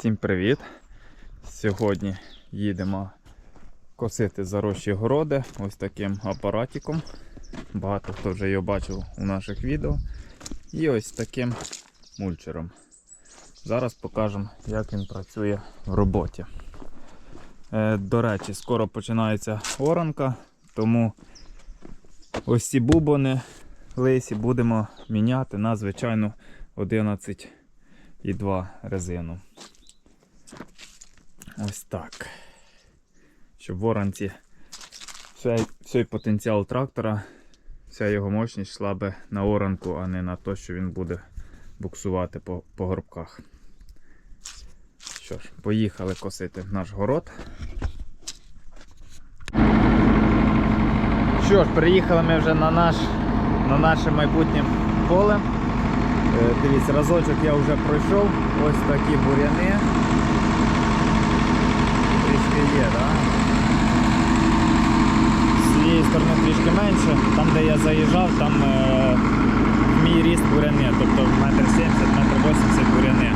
Всім привіт! Сьогодні їдемо косити зарощі городи ось таким апаратиком. Багато хто вже його бачив у наших відео. І ось таким мульчером. Зараз покажемо, як він працює в роботі. Е, До речі, скоро починається оранка, тому ось ці бубони лисі будемо міняти на звичайну 11,2 резину. Ось так. Щоб в оранці всей потенціал трактора, вся його мощність йшла би на оранку, а не на те, що він буде буксувати по, по горбках. Що ж, поїхали косити наш город. Що ж, приїхали ми вже на, наш, на наше майбутнє поле. Е, Дивіться, разочок я вже пройшов. Ось такі буряни. Є, так? З цієї сторони трішки менше. Там, де я заїжджав, там е, мій ріст буряни, тобто метр сімдесят, метр вісімдесят буряни.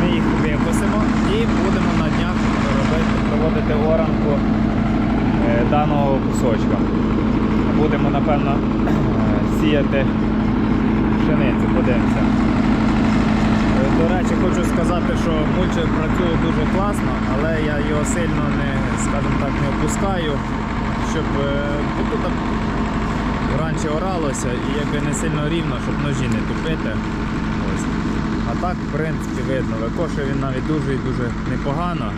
Ми їх викосимо і будемо на днях робити, проводити оранку е, даного кусочка. Будемо, напевно, сіяти пшеницю, подивимося. До речі, хочу сказати, що мульчер працює дуже класно, але я його сильно не, скажімо так, не опускаю, щоб е, тут так раніше оралося і якби не сильно рівно, щоб ножі не тупити. Ось. А так, в принципі, видно, викошує він навіть дуже і дуже непогано.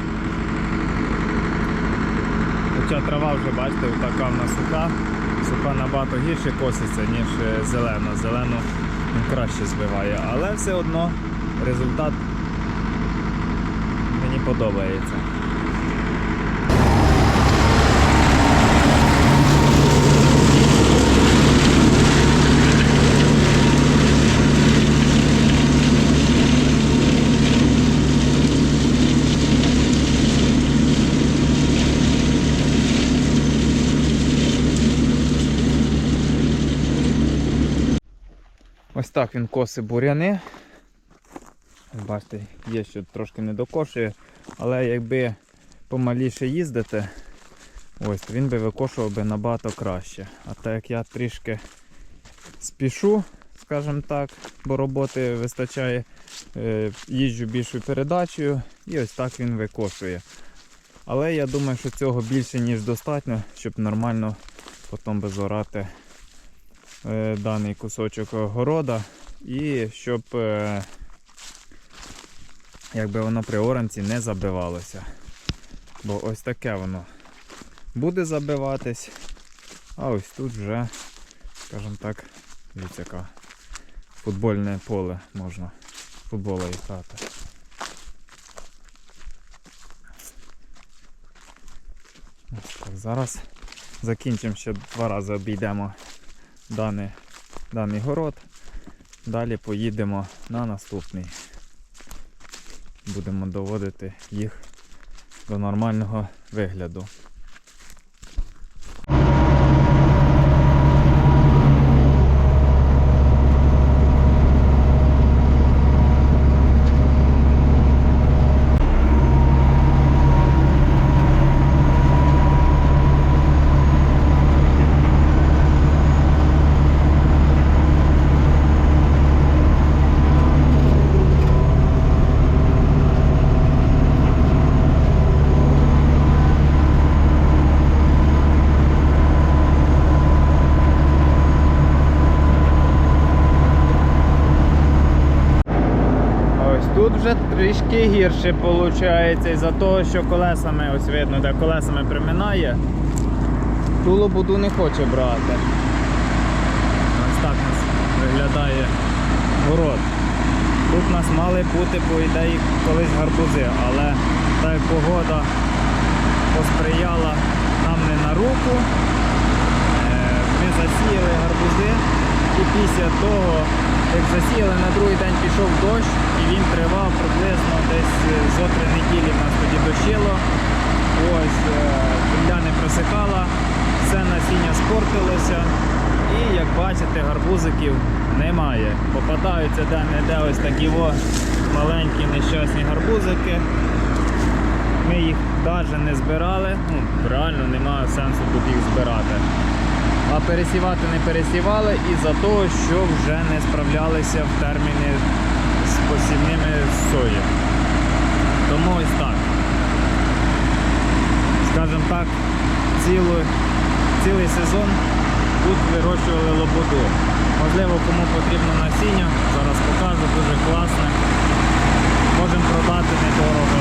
Хоча трава вже, бачите, така в нас суха. Суха набагато гірше коситься, ніж е, зелена. Зелену краще збиває, але все одно результат мені подобається. Ось так він косить буряни. Бачите, є що трошки не докошує, але якби помаліше їздити, ось, він би викошував би набагато краще. А так як я трішки спішу, скажімо так, бо роботи вистачає, е, їжджу більшою передачею і ось так він викошує. Але я думаю, що цього більше, ніж достатньо, щоб нормально потім би зорати е, даний кусочок города і щоб е, якби воно при оранці не забивалося. Бо ось таке воно буде забиватись, а ось тут вже, скажімо так, яка футбольне поле можна футбола грати. Так, зараз закінчимо ще два рази обійдемо даний, даний город. Далі поїдемо на наступний. Будемо доводити їх до нормального вигляду. А Ось тут вже трішки гірше виходить із-за того, що колесами, ось видно, де колесами приминає, ту лобуду не хоче брати. Ось так нас виглядає город. Тут у нас мали бути, по ідеї, колись гарбузи, але та погода посприяла нам не на руку. Е, Ми засіяли гарбузи і після того, як засіяли, на другий день пішов дощ і він тривав приблизно десь е, зо три неділі нас тоді дощило. Ось е, земля не просихала, все насіння спортилося. І як бачите, гарбузиків немає. Попадаються де-не-де ось такі о маленькі нещасні гарбузики. Ми їх навіть не збирали, ну, реально немає сенсу тут їх збирати. А пересівати не пересівали із-за того, що вже не справлялися в терміни з посівними сої. Тому ось так. Скажімо так, цілу, цілий сезон тут вирощували лободу. Можливо, кому потрібно насіння, зараз покажу, дуже класне. Можемо продати недорого.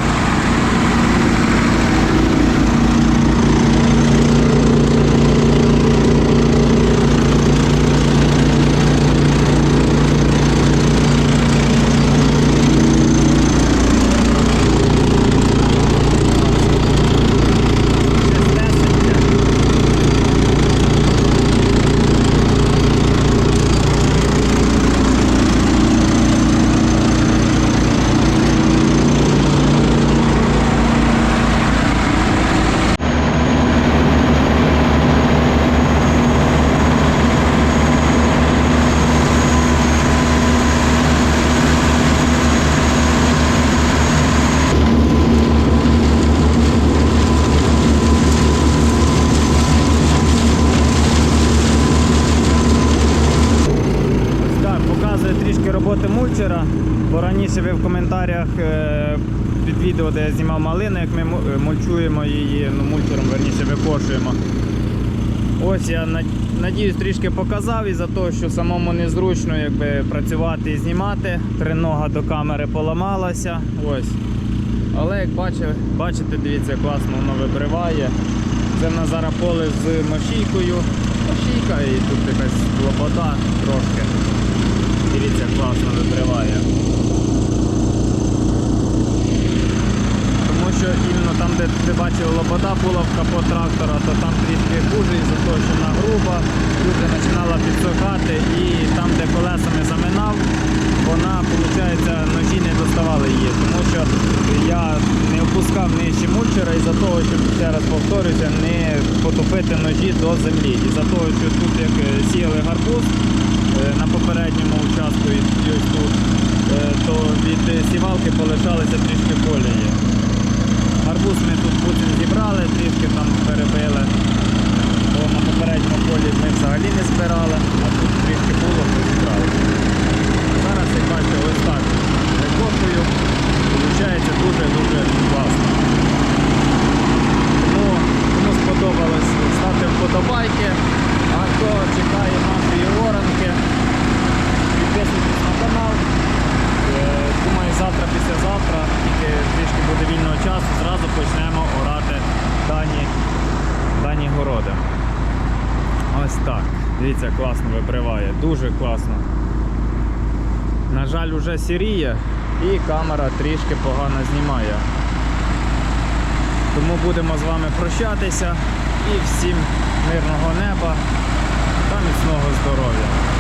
Чистесеньке. Ось так, показує роботи мульчера, бо раніше ви в коментарях е, під відео, де я знімав малину, як ми е, мульчуємо її, ну мульчером верніше викошуємо. Ось я надіюсь трішки показав із-за того, що самому незручно якби, працювати і знімати. Тринога до камери поламалася. Ось. Але як бачите, бачите, дивіться, класно воно вибриває. Це в нас зараз поле з мощійкою. Мощійка і тут якась лобода трошки. Дивіться, класно вибриває. Тому що іменно там, де ти бачив лобода була в капот трактора, то там трішки хуже що вона груба, дуже починала підсохати і там, де колесами заминав, вона, виходить, ножі не доставали її. Тому що я не опускав нижче мульчера із-за того, щоб ще раз повторюся, не потопити ножі до землі. Із-за того, що тут як е, сіяли гарбуз на попередньому участку і ось тут, е, то від е, сівалки полишалися трішки колії. Гарбуз ми тут потім зібрали, трішки там перебили. Бо на попередньому полі ми взагалі не збирали, а тут трішки було, то зібрали. Зараз, як бачите, ось так викошую. Получається дуже-дуже класно. засаджені. Ось так. Дивіться, класно вибриває, дуже класно. На жаль, уже сіріє і камера трішки погано знімає. Тому будемо з вами прощатися і всім мирного неба та міцного здоров'я.